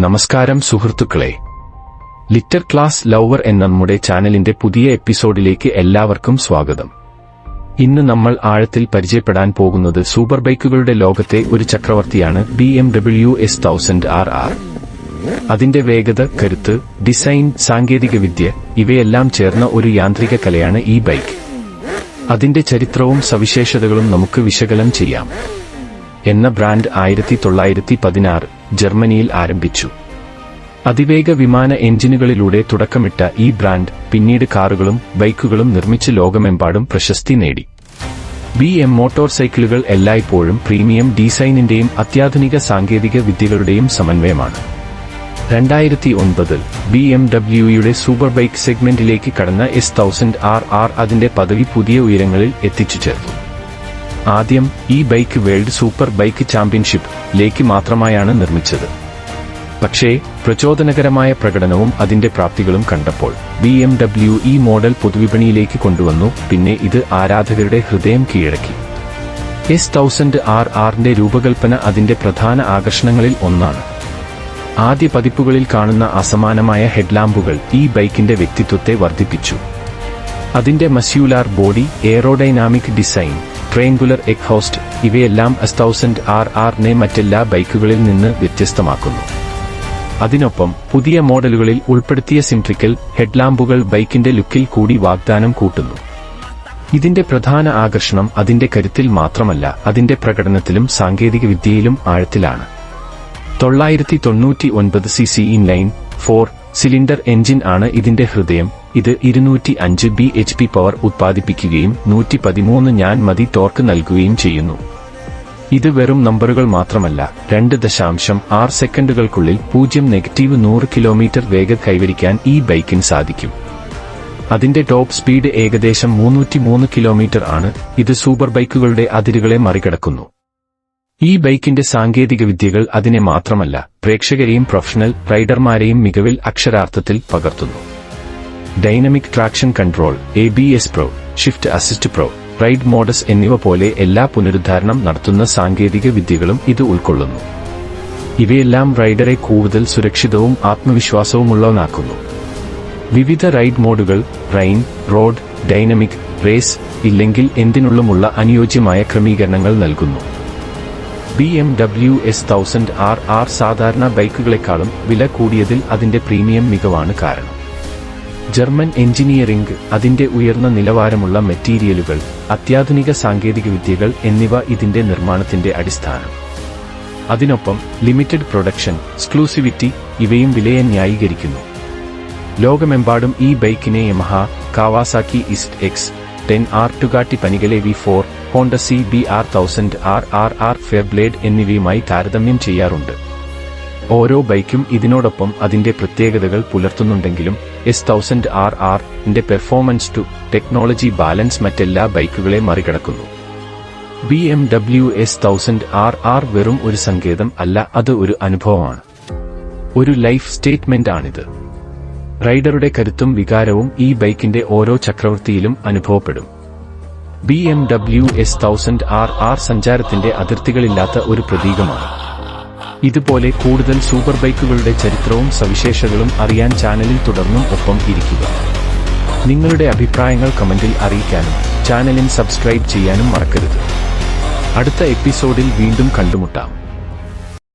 നമസ്കാരം സുഹൃത്തുക്കളെ. Litre class lover എന്ന നമ്മുടെ ചാനലിന്റെ പുതിയ എപ്പിസോഡിലേക്ക് എല്ലാവർക്കും സ്വാഗതം. ഇന്ന് നമ്മൾ ആഴത്തിൽ പരിചയപ്പെടാൻ പോകുന്നത് സൂപ്പർ ബൈക്കുകളുടെ ലോകത്തെ ഒരു ചക്രവർത്തിയാണ് B M W S thousand R R. അതിന്റെ വേഗത കരുത്ത് ഡിസൈൻ സാങ്കേതികവിദ്യ ഇവയെല്ലാം ചേർന്ന ഒരു യാന്ത്രിക കലയാണ് ഈ ബൈക്ക്. അതിന്റെ ചരിത്രവും സവിശേഷതകളും നമുക്ക് വിശകലനം ചെയ്യാം. എന്ന ബ്രാൻഡ് ആയിരത്തി തൊള്ളായിരത്തി പതിനാറ്. ജർമ്മനിയിൽ ആരംഭിച്ചു. അതിവേഗ വിമാന എഞ്ചിനുകളിലൂടെ തുടക്കമിട്ട ഈ ബ്രാൻഡ് പിന്നീട് കാറുകളും ബൈക്കുകളും നിർമ്മിച്ച് ലോകമെമ്പാടും പ്രശസ്തി നേടി. ബി എം മോട്ടോർ സൈക്കിളുകൾ എല്ലായ്പ്പോഴും പ്രീമിയം ഡിസൈനിന്റെയും അത്യാധുനിക സാങ്കേതിക വിദ്യകളുടെയും സമന്വയമാണ്. രണ്ടായിരത്തി ഒൻപതിൽ ബി എം ഡബ്ല്യുയുടെ സൂപ്പർ ബൈക്ക് സെഗ്മെന്റിലേക്ക് കടന്ന എസ് തൗസൻഡ് ആർ ആർ അതിന്റെ പദവി പുതിയ ഉയരങ്ങളിൽ എത്തിച്ചു ചേർത്തു. ആദ്യം ഈ bike world super bike championship ലേക്ക് മാത്രമായാണ് നിർമ്മിച്ചത്. പക്ഷേ പ്രചോദനകരമായ പ്രകടനവും അതിന്റെ പ്രാപ്തികളും കണ്ടപ്പോൾ ബി എം ഡബ്ല്യു ഈ മോഡൽ പൊതുവിപണിയിലേക്ക് കൊണ്ടുവന്നു പിന്നെ ഇത് ആരാധകരുടെ ഹൃദയം കീഴടക്കി. എസ് തൗസൻഡ് ആർ ആറിന്റെ രൂപകൽപ്പന അതിന്റെ പ്രധാന ആകർഷണങ്ങളിൽ ഒന്നാണ്. ആദ്യ പതിപ്പുകളിൽ കാണുന്ന അസമാനമായ ഹെഡ്ലാമ്പുകൾ ഈ ബൈക്കിന്റെ വ്യക്തിത്വത്തെ വർദ്ധിപ്പിച്ചു. അതിന്റെ muscular body aerodynamic design triangular exhaust ഇവയെല്ലാം എസ് തൗസൻഡ് ആർ ആറിനെ മറ്റെല്ലാ ബൈക്കുകളിൽ നിന്ന് വ്യത്യസ്തമാക്കുന്നു. അതിനൊപ്പം പുതിയ മോഡലുകളിൽ ഉൾപ്പെടുത്തിയ സിംട്രിക്കൽ ഹെഡ്ലാമ്പുകൾ ബൈക്കിന്റെ ലുക്കിൽ കൂടി വാഗ്ദാനം കൂട്ടുന്നു. ഇതിന്റെ പ്രധാന ആകർഷണം അതിന്റെ കരുത്തിൽ മാത്രമല്ല അതിന്റെ പ്രകടനത്തിലും സാങ്കേതിക വിദ്യയിലും ആഴത്തിലാണ്. തൊള്ളായിരത്തി തൊണ്ണൂറ്റി ഒൻപത് C C inline four cylinder engine ആണ് ഇതിന്റെ ഹൃദയം. ഇത് ഇരുന്നൂറ്റി അഞ്ച് ബി എച്ച് പി പവർ ഉത്പാദിപ്പിക്കുകയും നൂറ്റി പതിമൂന്ന് ഞാൻ മതി ടോർക്ക് നൽകുകയും ചെയ്യുന്നു. ഇത് വെറും നമ്പറുകൾ മാത്രമല്ല രണ്ട് ദശാംശം ആറ് സെക്കൻഡുകൾക്കുള്ളിൽ പൂജ്യം നെഗറ്റീവ് നൂറ് കിലോമീറ്റർ വേഗത കൈവരിക്കാൻ ഈ ബൈക്കിന് സാധിക്കും. അതിന്റെ ടോപ്പ് സ്പീഡ് ഏകദേശം മൂന്നൂറ്റി മൂന്ന് കിലോമീറ്റർ ആണ് ഇത് സൂപ്പർ ബൈക്കുകളുടെ അതിരുകളെ മറികടക്കുന്നു. ഈ ബൈക്കിന്റെ സാങ്കേതിക വിദ്യകൾ അതിനെ മാത്രമല്ല പ്രേക്ഷകരെയും പ്രൊഫഷണൽ റൈഡർമാരെയും മികവിൽ അക്ഷരാർത്ഥത്തിൽ പകർത്തുന്നു. Dynamic traction control A B S pro shift assist pro ride modes എന്നിവ പോലെ എല്ലാ പുനരുദ്ധാരണം നടത്തുന്ന സാങ്കേതിക വിദ്യകളും ഇത് ഉൾക്കൊള്ളുന്നു. ഇവയെല്ലാം റൈഡറെ കൂടുതൽ സുരക്ഷിതവും ആത്മവിശ്വാസവുമുള്ളവനാക്കുന്നു. വിവിധ റൈഡ് മോഡുകൾ റൈൻ റോഡ് ഡൈനമിക് റേസ് ഇല്ലെങ്കിൽ എന്തിനുള്ളുമുള്ള അനുയോജ്യമായ ക്രമീകരണങ്ങൾ നൽകുന്നു. B M W S thousand R R സാധാരണ ബൈക്കുകളെക്കാളും വില കൂടിയതിൽ അതിന്റെ പ്രീമിയം മികവാണ് കാരണം. ജർമ്മൻ എഞ്ചിനീയറിംഗ് അതിന്റെ ഉയർന്ന നിലവാരമുള്ള മെറ്റീരിയലുകൾ അത്യാധുനിക സാങ്കേതികവിദ്യകൾ എന്നിവ ഇതിന്റെ നിർമ്മാണത്തിന്റെ അടിസ്ഥാനം. അതിനൊപ്പം ലിമിറ്റഡ് പ്രൊഡക്ഷൻ എക്സ്ക്ലൂസിവിറ്റി ഇവയും വിലയെ ന്യായീകരിക്കുന്നു. ലോകമെമ്പാടും ഈ ബൈക്കിനെ Yamaha Kawasaki is to X ten R Ducati Panigale V four Honda C B R thousand R R R Fireblade എന്നിവയുമായി താരതമ്യം ചെയ്യാറുണ്ട്. ഓരോ ബൈക്കും ഇതിനോടൊപ്പം അതിന്റെ പ്രത്യേകതകൾ പുലർത്തുന്നുണ്ടെങ്കിലും എസ് തൗസൻഡ് ആർ ആർ ന്റെ പെർഫോമൻസ് ടു ടെക്നോളജി ബാലൻസ് മറ്റെല്ലാ ബൈക്കുകളെ മറികടക്കുന്നു. B M W S thousand R R വെറും ഒരു സങ്കേതം അല്ല അത് ഒരു അനുഭവമാണ്. ഒരു ലൈഫ് സ്റ്റേറ്റ്മെന്റ് ആണിത്. റൈഡറുടെ കരുത്തും വികാരവും ഈ ബൈക്കിന്റെ ഓരോ ചക്രവർത്തിയിലും അനുഭവപ്പെടും. B M W S thousand R R സഞ്ചാരത്തിന്റെ അതിർത്തികളില്ലാത്ത ഒരു പ്രതീകമാണ്. ഇതുപോലെ കൂടുതൽ സൂപ്പർ ബൈക്കുകളുടെ ചരിത്രവും സവിശേഷതകളും അറിയാൻ ചാനലിൽ തുടർന്നും ഒപ്പം ഇരിക്കുക. നിങ്ങളുടെ അഭിപ്രായങ്ങൾ കമന്റിൽ അറിയിക്കാനും ചാനലിൽ സബ്സ്ക്രൈബ് ചെയ്യാനും മറക്കരുത്. അടുത്ത എപ്പിസോഡിൽ വീണ്ടും കണ്ടുമുട്ടാം.